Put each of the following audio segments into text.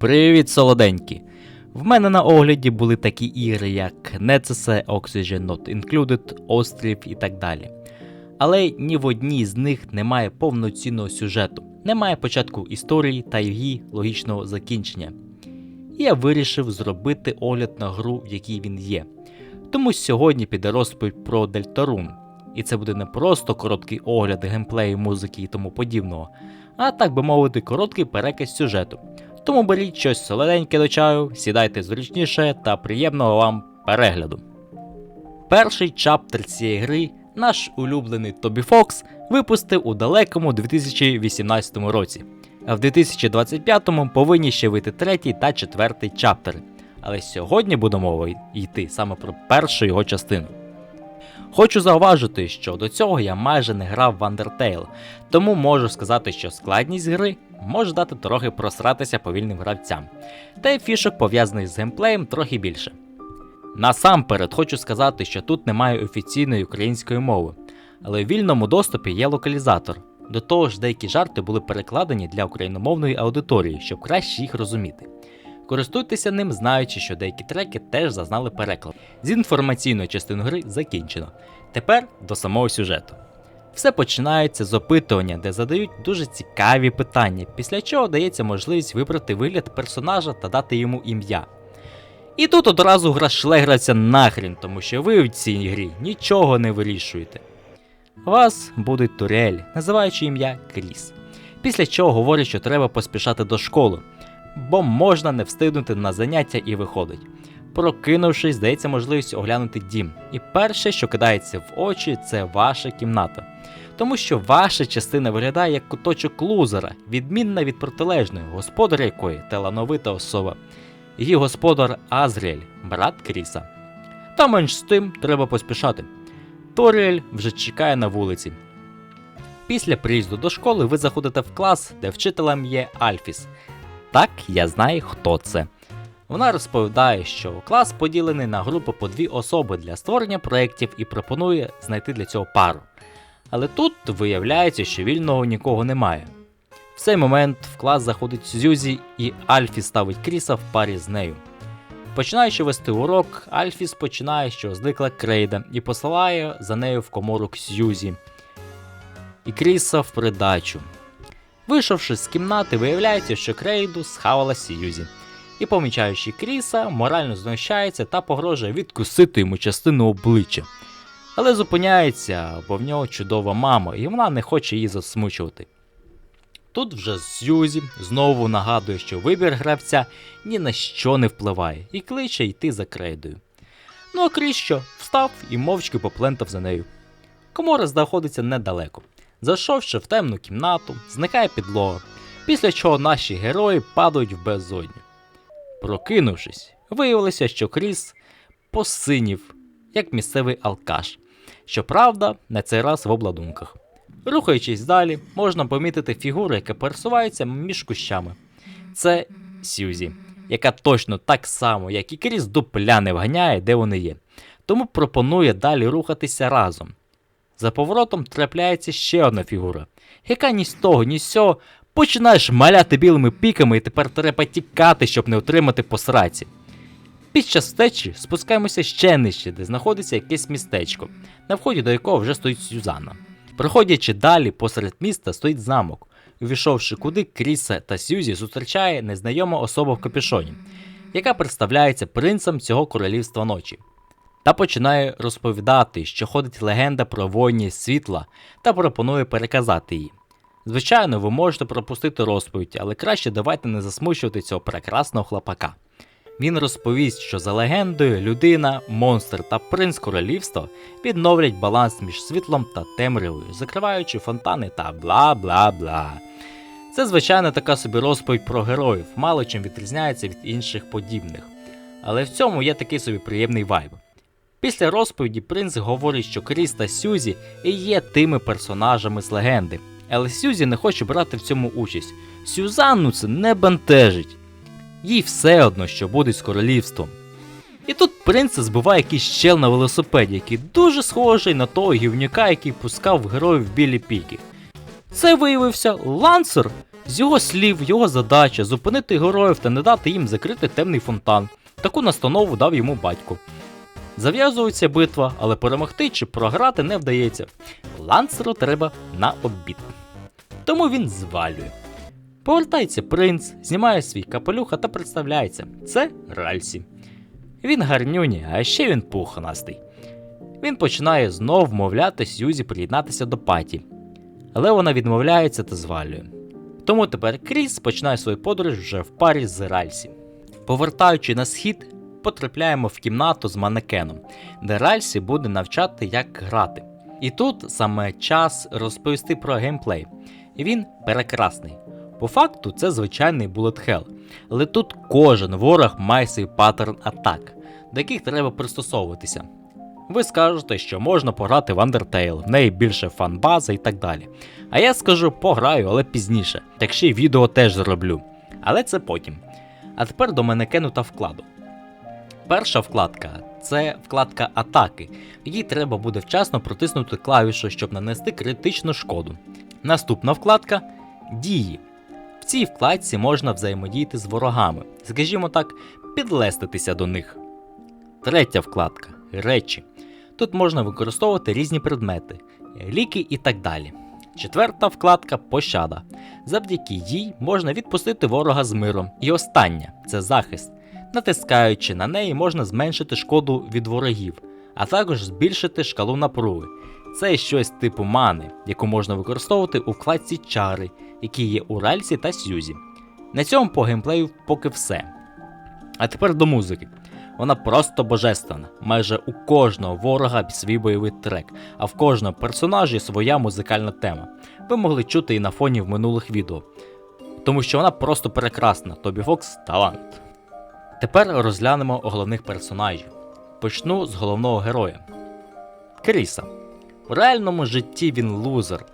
Привіт, солоденькі! В мене на огляді були такі ігри, як Necesse, Oxygen Not Included, Острів і так далі. Але ні в одній з них немає повноцінного сюжету, немає початку історії та її логічного закінчення. І я вирішив зробити огляд на гру, в якій він є. Тому сьогодні піде розповідь про Дельтарун. І це буде не просто короткий огляд геймплею, музики і тому подібного, а так би мовити, короткий переказ сюжету. Тому беріть щось солоденьке до чаю, сідайте зручніше та приємного вам перегляду. Перший чаптер цієї гри наш улюблений Тобі Фокс випустив у далекому 2018 році, а в 2025 повинні ще вийти третій та четвертий чаптери. Але сьогодні буде мова йти саме про першу його частину. Хочу зауважити, що до цього я майже не грав в Undertale, тому можу сказати, що складність гри може дати трохи просратися повільним гравцям, та й фішок пов'язаних з геймплеєм трохи більше. Насамперед хочу сказати, що тут немає офіційної української мови, але в вільному доступі є локалізатор. До того ж, деякі жарти були перекладені для україномовної аудиторії, щоб краще їх розуміти. Користуйтеся ним, знаючи, що деякі треки теж зазнали переклад. З інформаційної частини гри закінчено. Тепер до самого сюжету. Все починається з опитування, де задають дуже цікаві питання, після чого дається можливість вибрати вигляд персонажа та дати йому ім'я. І тут одразу гра шлеграється нахрін, тому що ви в цій грі нічого не вирішуєте. Вас будуть турель, називаючи ім'я Кріс. Після чого говорять, що треба поспішати до школи, бо можна не встигнути на заняття і виходить. Прокинувшись, дається можливість оглянути дім. І перше, що кидається в очі, це ваша кімната. Тому що ваша частина виглядає як куточок лузера, відмінна від протилежної, господаря якої талановита особа. Її господар Азріель, брат Кріса. Та менш з тим треба поспішати. Торіель вже чекає на вулиці. Після приїзду до школи ви заходите в клас, де вчителем є Альфіс. Так, я знаю, хто це. Вона розповідає, що клас поділений на групи по дві особи для створення проєктів і пропонує знайти для цього пару. Але тут виявляється, що вільного нікого немає. В цей момент в клас заходить Сьюзі і Альфі ставить Кріса в парі з нею. Починаючи вести урок, Альфіс починає, що зникла Крейда, і посилає за нею в комору к Сьюзі. І Кріса в придачу. Вийшовши з кімнати, виявляється, що Крейду схавала Сьюзі. І, помічаючи Кріса, морально знущається та погрожує відкусити йому частину обличчя. Але зупиняється, бо в нього чудова мама, і вона не хоче її засмучувати. Тут вже Сьюзі знову нагадує, що вибір гравця ні на що не впливає, і кличе йти за крейдою. Ну а Кріс що, встав і мовчки поплентав за нею. Комора знаходиться недалеко. Зайшовши в темну кімнату, зникає підлога, після чого наші герої падають в безодню. Прокинувшись, виявилося, що Кріс посинів, як місцевий алкаш. Щоправда, на цей раз в обладунках. Рухаючись далі, можна помітити фігуру, яка пересувається між кущами. Це Сьюзі, яка точно так само, як і Кріс, дупля не вганяє, де вони є. Тому пропонує далі рухатися разом. За поворотом трапляється ще одна фігура, яка ні з того, ні з сього починаєш маляти білими піками, і тепер треба тікати, щоб не отримати по сраці. Під час втечі спускаємося ще нижче, де знаходиться якесь містечко, на вході до якого вже стоїть Сюзанна. Проходячи далі, посеред міста стоїть замок, увійшовши куди Кріса та Сьюзі зустрічає незнайома особа в капюшоні, яка представляється принцем цього королівства ночі. Та починає розповідати, що ходить легенда про воїнів світла та пропонує переказати її. Звичайно, ви можете пропустити розповідь, але краще давайте не засмучувати цього прекрасного хлопака. Він розповість, що за легендою людина, монстр та принц королівства відновлять баланс між світлом та темрявою, закриваючи фонтани та бла бла бла. Це, звичайно, така собі розповідь про героїв, мало чим відрізняється від інших подібних. Але в цьому є такий собі приємний вайб. Після розповіді принц говорить, що Кріс та Сюзі і є тими персонажами з легенди, але Сюзі не хоче брати в цьому участь. Сюзанну це не бентежить. Їй все одно, що буде з королівством. І тут принца збиває якийсь чел на велосипеді, який дуже схожий на того гівнюка, який пускав героїв білі піки. Це виявився лансер, З його слів, його задача зупинити героїв та не дати їм закрити темний фонтан. Таку настанову дав йому батько. Зав'язується битва, але перемогти чи програти не вдається. Лансеру треба на обід. Тому він звалює. Повертається принц, знімає свій капелюха та представляється. Це Ральсі. Він гарнюні, а ще він пухнастий. Він починає знов вмовляти Сьюзі приєднатися до паті, але вона відмовляється та звалює. Тому тепер Кріс починає свою подорож вже в парі з Ральсі. Повертаючи на схід, потрапляємо в кімнату з манекеном, де Ральсі буде навчати, як грати. І тут саме час розповісти про геймплей. І він прекрасний. По факту, це звичайний Bullet Hell, але тут кожен ворог має свій паттерн атак, до яких треба пристосовуватися. Ви скажете, що можна пограти в Undertale, в неї більше фан-база і так далі. А я скажу, пограю, але пізніше, так ще й відео теж зроблю. Але це потім. А тепер до манекену та вкладу. Перша вкладка це вкладка атаки, якій треба буде вчасно протиснути клавішу, щоб нанести критичну шкоду. Наступна вкладка дії. В цій вкладці можна взаємодіяти з ворогами, скажімо так, підлеститися до них. Третя вкладка речі. Тут можна використовувати різні предмети, ліки і так далі. Четверта вкладка пощада. Завдяки їй можна відпустити ворога з миром. І остання це захист. Натискаючи на неї, можна зменшити шкоду від ворогів, а також збільшити шкалу напруги. Це щось типу мани, яку можна використовувати у вкладці чари, які є у Ральсі та Сьюзі. На цьому по геймплею поки все. А тепер до музики. Вона просто божественна. Майже у кожного ворога свій бойовий трек, а в кожному персонажі своя музикальна тема. Ви могли чути і на фоні в минулих відео. Тому що вона просто прекрасна, Тобі Фокс талант. Тепер розглянемо головних персонажів. Почну з головного героя Кріса. У реальному житті він лузер,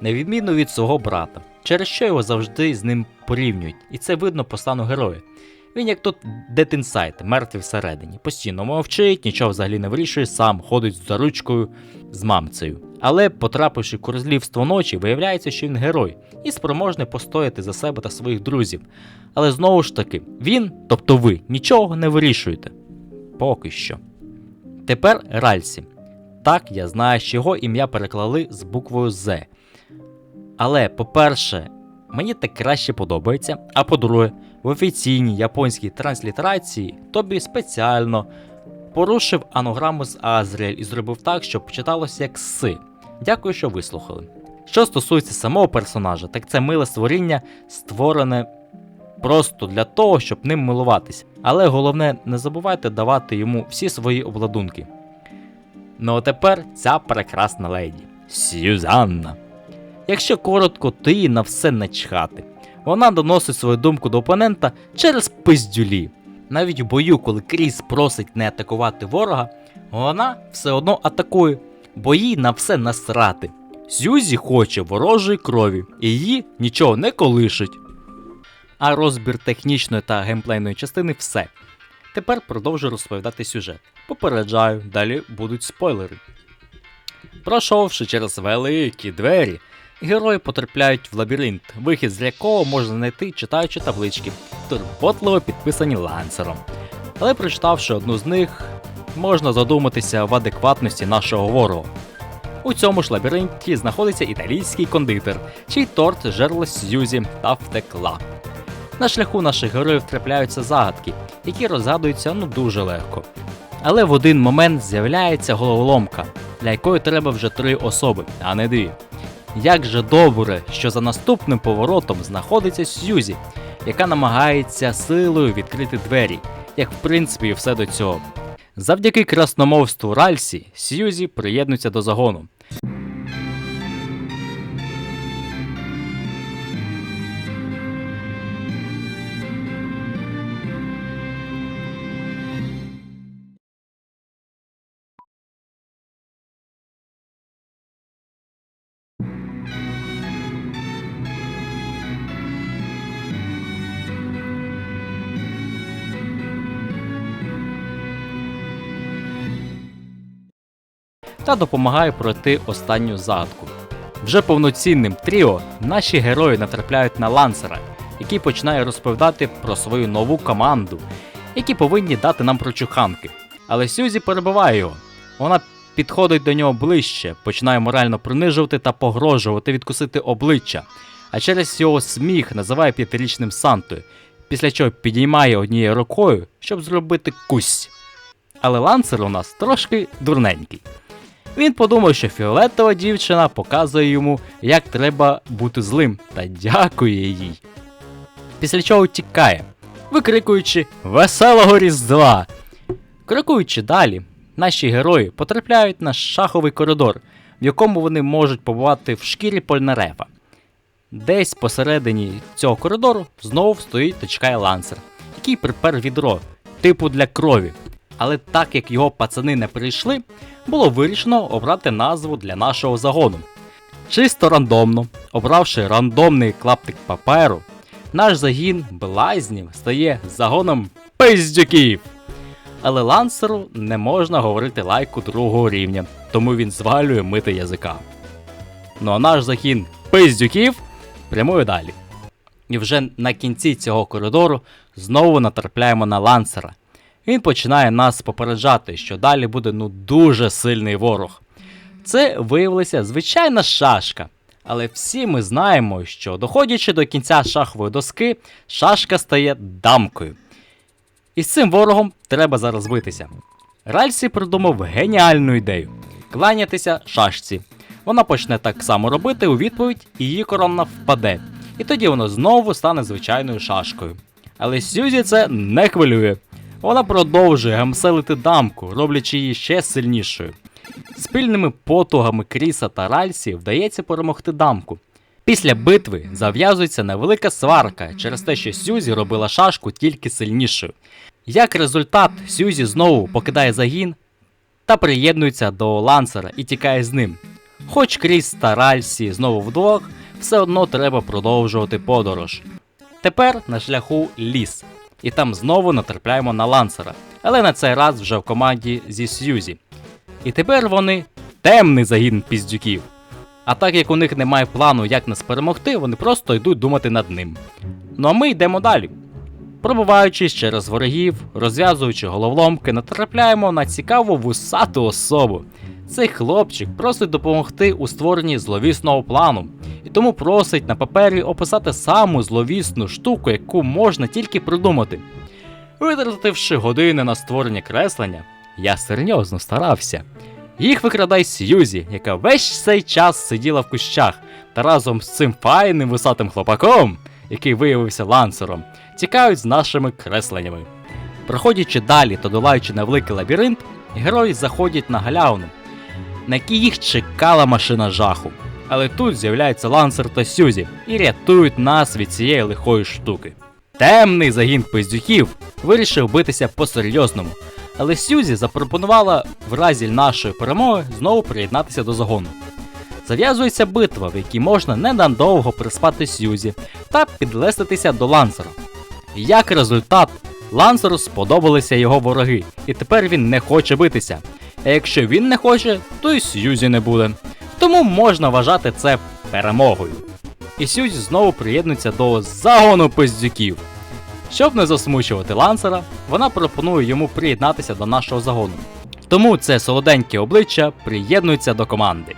на відміну від свого брата, через що його завжди з ним порівнюють, і це видно по стану героя. Він як тут Inside, мертвий всередині, постійно мовчить, нічого взагалі не вирішує, сам ходить за ручкою з мамцею. Але, потрапивши в королівство ночі, виявляється, що він герой і спроможний постояти за себе та своїх друзів. Але знову ж таки, він, тобто ви, нічого не вирішуєте. Поки що. Тепер Ральсі. Так, я знаю, що його ім'я переклали з буквою З. Але, по-перше, мені так краще подобається. А по-друге, в офіційній японській транслітерації тобі спеціально порушив анограму з Азріель і зробив так, щоб читалося як Си. Дякую, що вислухали. Що стосується самого персонажа, так це миле створіння, створене просто для того, щоб ним милуватись. Але головне, не забувайте давати йому всі свої обладунки. Ну а тепер ця прекрасна леді Сюзанна. Якщо коротко, то їй на все начхати. Вона доносить свою думку до опонента через пиздюлі. Навіть в бою, коли Кріс просить не атакувати ворога, вона все одно атакує, бо їй на все насрати. Сюзі хоче ворожої крові, і її нічого не колишить. А розбір технічної та геймплейної частини все. Тепер продовжу розповідати сюжет. Попереджаю, далі будуть спойлери. Пройшовши через великі двері, герої потрапляють в лабіринт, вихід з якого можна знайти, читаючи таблички, турботливо підписані лансером. Але прочитавши одну з них, можна задуматися в адекватності нашого ворога. У цьому ж лабіринті знаходиться італійський кондитер, чий торт жерла Сьюзі та втекла. На шляху наших героїв трапляються загадки, які розгадуються ну дуже легко. Але в один момент з'являється головоломка, для якої треба вже три особи, а не дві. Як же добре, що за наступним поворотом знаходиться Сьюзі, яка намагається силою відкрити двері, як в принципі і все до цього. Завдяки красномовству Ральсі, Сьюзі приєднується до загону. Та допомагає пройти останню загадку. Вже повноцінним тріо наші герої натрапляють на лансера, який починає розповідати про свою нову команду, які повинні дати нам прочуханки. Але Сюзі перебиває його. Вона підходить до нього ближче, починає морально принижувати та погрожувати відкусити обличчя, а через його сміх називає п'ятирічним Сантою, після чого підіймає однією рукою, щоб зробити кусь. Але лансер у нас трошки дурненький. Він подумав, що фіолетова дівчина показує йому, як треба бути злим, та дякує їй. Після чого тікає, викрикуючи Веселого Різдва! Крокуючи далі, наші герої потрапляють на шаховий коридор, в якому вони можуть побувати в шкірі Польнарева. Десь посередині цього коридору знову стоїть та чекає лансер, який припер відро, типу для крові. Але так як його пацани не прийшли, було вирішено обрати назву для нашого загону. Чисто рандомно, обравши рандомний клаптик паперу, наш загін блазнів стає загоном пиздюків. Але лансеру не можна говорити лайку другого рівня, тому він звалює мити язика. Ну а наш загін пиздюків прямує далі. І вже на кінці цього коридору знову натрапляємо на лансера. Він починає нас попереджати, що далі буде ну дуже сильний ворог. Це виявилася звичайна шашка. Але всі ми знаємо, що доходячи до кінця шахової доски, шашка стає дамкою. І з цим ворогом треба зараз битися. Ральсі придумав геніальну ідею кланятися шашці. Вона почне так само робити у відповідь, і її корона впаде. І тоді вона знову стане звичайною шашкою. Але Сюзі це не хвилює. Вона продовжує гамселити дамку, роблячи її ще сильнішою. Спільними потугами Кріса та Ральсі вдається перемогти дамку. Після битви зав'язується невелика сварка через те, що Сюзі робила шашку тільки сильнішою. Як результат, Сюзі знову покидає загін та приєднується до лансера і тікає з ним. Хоч Кріс та Ральсі знову вдвох, все одно треба продовжувати подорож. Тепер на шляху ліс, і там знову натрапляємо на лансера, але на цей раз вже в команді зі Сьюзі. І тепер вони темний загін піздюків. А так як у них немає плану, як нас перемогти, вони просто йдуть думати над ним. Ну а ми йдемо далі. Пробуваючись через ворогів, розв'язуючи головоломки, натрапляємо на цікаву вусату особу. Цей хлопчик просить допомогти у створенні зловісного плану, і тому просить на папері описати саму зловісну штуку, яку можна тільки придумати. Витративши години на створення креслення, я серйозно старався. Їх викрадай Сьюзі, яка весь цей час сиділа в кущах, та разом з цим файним висатим хлопаком, який виявився лансером, тікають з нашими кресленнями. Проходячи далі та долаючи невеликий лабіринт, герої заходять на галявину, на якій їх чекала машина жаху. Але тут з'являються лансер та Сюзі і рятують нас від цієї лихої штуки. Темний загін пиздюків вирішив битися по-серйозному, але Сюзі запропонувала в разі нашої перемоги знову приєднатися до загону. Зав'язується битва, в якій можна ненадовго приспати Сюзі та підлеститися до лансера. Як результат, лансеру сподобалися його вороги, і тепер він не хоче битися. А якщо він не хоче, то і Сьюзі не буде. Тому можна вважати це перемогою. І Сьюзі знову приєднується до загону пиздюків. Щоб не засмучувати лансера, вона пропонує йому приєднатися до нашого загону. Тому це солоденьке обличчя приєднується до команди.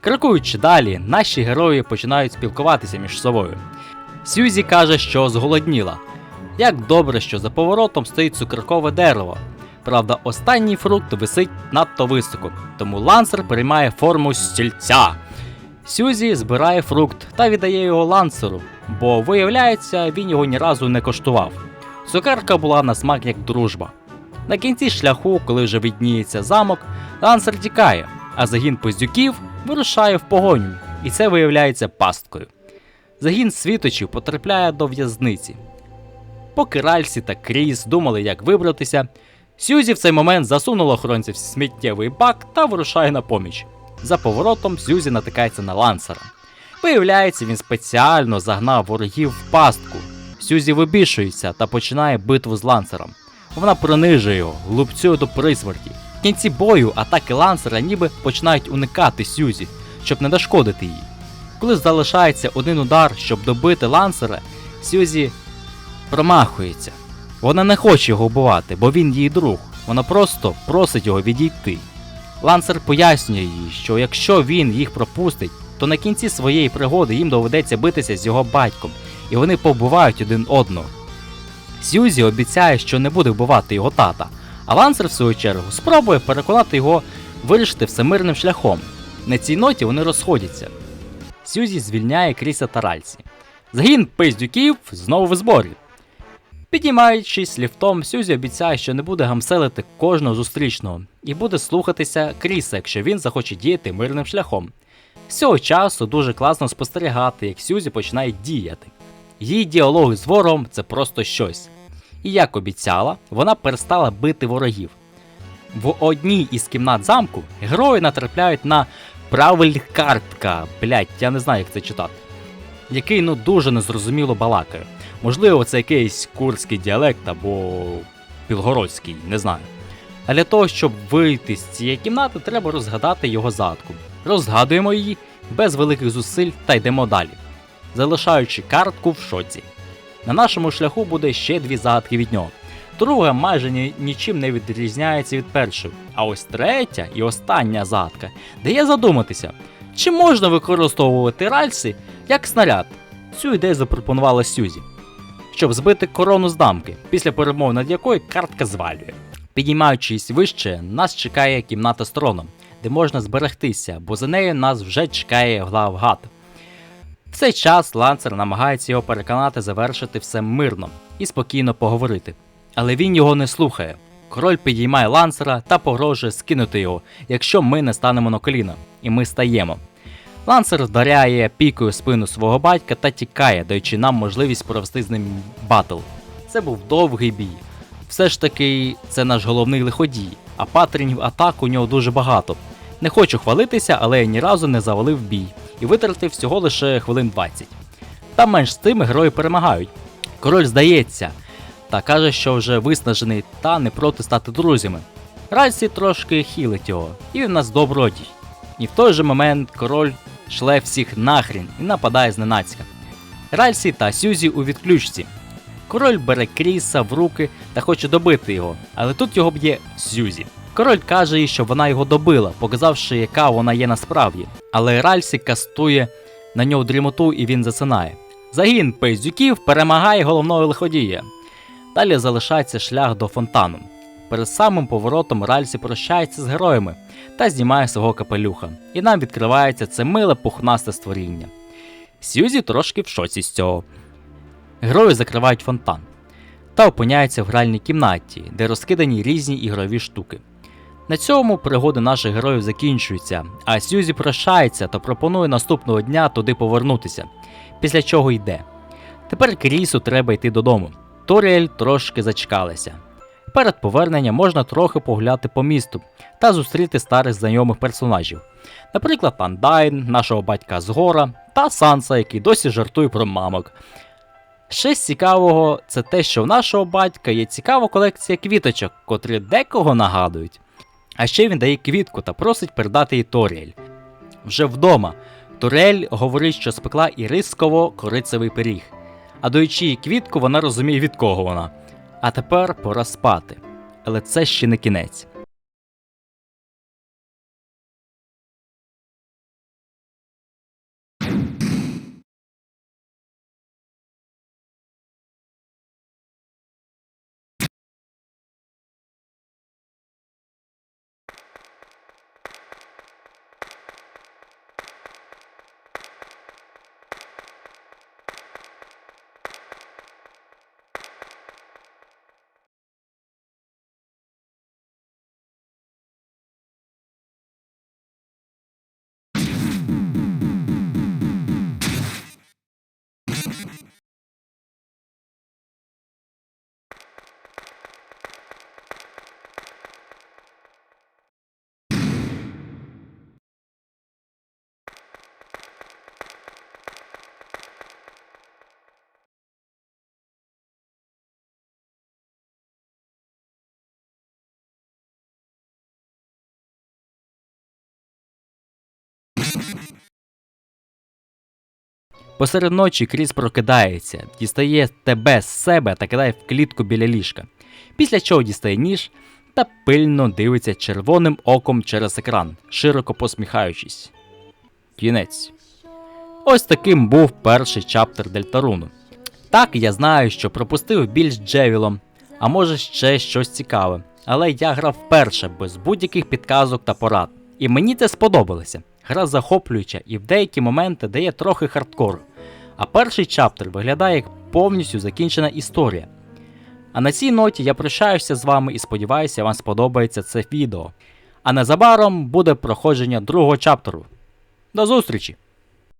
Крокуючи далі, наші герої починають спілкуватися між собою. Сьюзі каже, що зголодніла. Як добре, що за поворотом стоїть цукеркове дерево. Правда, останній фрукт висить надто високо, тому лансер приймає форму стільця. Сюзі збирає фрукт та віддає його лансеру, бо виявляється, він його ні разу не коштував. Цукерка була на смак як дружба. На кінці шляху, коли вже відніється замок, лансер тікає, а загін поздюків вирушає в погоню, і це виявляється пасткою. Загін світочів потрапляє до в'язниці. Поки Ральсі та Кріс думали, як вибратися, Сюзі в цей момент засунула охоронця в сміттєвий бак та вирушає на поміч. За поворотом Сюзі натикається на лансера. Виявляється, він спеціально загнав ворогів в пастку. Сюзі вибішується та починає битву з лансером. Вона принижує його, глупцює до присмерті. В кінці бою атаки лансера ніби починають уникати Сюзі, щоб не нашкодити їй. Коли залишається один удар, щоб добити лансера, Сюзі промахується. Вона не хоче його вбивати, бо він її друг. Вона просто просить його відійти. Лансер пояснює їй, що якщо він їх пропустить, то на кінці своєї пригоди їм доведеться битися з його батьком, і вони побувають один одного. Сьюзі обіцяє, що не буде вбивати його тата, а Лансер, в свою чергу, спробує переконати його вирішити все мирним шляхом. На цій ноті вони розходяться. Сьюзі звільняє Кріса та Ральсі. Загін пиздюків знову в зборі. Піднімаючись ліфтом, Сюзі обіцяє, що не буде гамселити кожного зустрічного і буде слухатися Кріса, якщо він захоче діяти мирним шляхом. З цього часу дуже класно спостерігати, як Сюзі починає діяти. Її діалоги з ворогом це просто щось. І як обіцяла, вона перестала бити ворогів. В одній із кімнат замку герої натрапляють на правиль-картка, блять, я не знаю, як це читати, який ну дуже незрозуміло балакає. Можливо, це якийсь курський діалект або білгородський, не знаю. А для того, щоб вийти з цієї кімнати, треба розгадати його загадку. Розгадуємо її без великих зусиль та йдемо далі, залишаючи картку в шоці. На нашому шляху буде ще дві загадки від нього. Друга майже ні, нічим не відрізняється від першої. А ось третя і остання загадка дає задуматися, чи можна використовувати ральси як снаряд. Цю ідею запропонувала Сюзі, щоб збити корону з дамки, після перемови над якою картка звалює. Підіймаючись вище, нас чекає кімната з троном, де можна зберегтися, бо за нею нас вже чекає главгад. В цей час ланцер намагається його переконати завершити все мирно і спокійно поговорити. Але він його не слухає. Король підіймає ланцера та погрожує скинути його, якщо ми не станемо на коліна, і ми стаємо. Лансер вдаряє пікою спину свого батька та тікає, даючи нам можливість провести з ним батл. Це був довгий бій. Все ж таки, це наш головний лиходій, а патренів атак у нього дуже багато. Не хочу хвалитися, але я ні разу не завалив бій і витратив всього лише хвилин 20. Та менш з тим герої перемагають. Король здається, та каже, що вже виснажений та не проти стати друзями. Ральсі трошки хілить його, і він нас добродій. І в той же момент король шле всіх нахрін і нападає зненацька. Ральсі та Сюзі у відключці. Король бере Кріса в руки та хоче добити його, але тут його б'є Сюзі. Король каже їй, що вона його добила, показавши, яка вона є насправді. Але Ральсі кастує на нього дрімоту і він засинає. Загін пиздюків перемагає головного лиходія. Далі залишається шлях до фонтану. Перед самим поворотом Ральсі прощається з героями та знімає свого капелюха, і нам відкривається це миле пухнасте створіння. Сьюзі трошки в шоці з цього. Герої закривають фонтан та опиняються в гральній кімнаті, де розкидані різні ігрові штуки. На цьому пригоди наших героїв закінчуються, а Сьюзі прощається та пропонує наступного дня туди повернутися, після чого йде. Тепер Крісу треба йти додому. Торіель трошки зачекалася. Перед поверненням можна трохи погуляти по місту та зустріти старих знайомих персонажів, наприклад, Андайн, нашого батька Згора та Санса, який досі жартує про мамок. Ще з цікавого це те, що в нашого батька є цікава колекція квіточок, котрі декого нагадують. А ще він дає квітку та просить передати їй Торіель. Вже вдома Торіель говорить, що спекла ірисково-корицевий пиріг. А даючи їй квітку, вона розуміє, від кого вона. А тепер пора спати. Але це ще не кінець. Посеред ночі Кріс прокидається, дістає тебе з себе та кидає в клітку біля ліжка. Після чого дістає ніж та пильно дивиться червоним оком через екран, широко посміхаючись. Кінець. Ось таким був перший чаптер Дельтаруну. Так, я знаю, що пропустив більш джевілом, а може ще щось цікаве. Але я грав вперше без будь-яких підказок та порад. І мені це сподобалося. Гра захоплююча і в деякі моменти дає трохи хардкору. А перший чаптер виглядає як повністю закінчена історія. А на цій ноті я прощаюся з вами і сподіваюся, вам сподобається це відео. А незабаром буде проходження другого чаптеру. До зустрічі!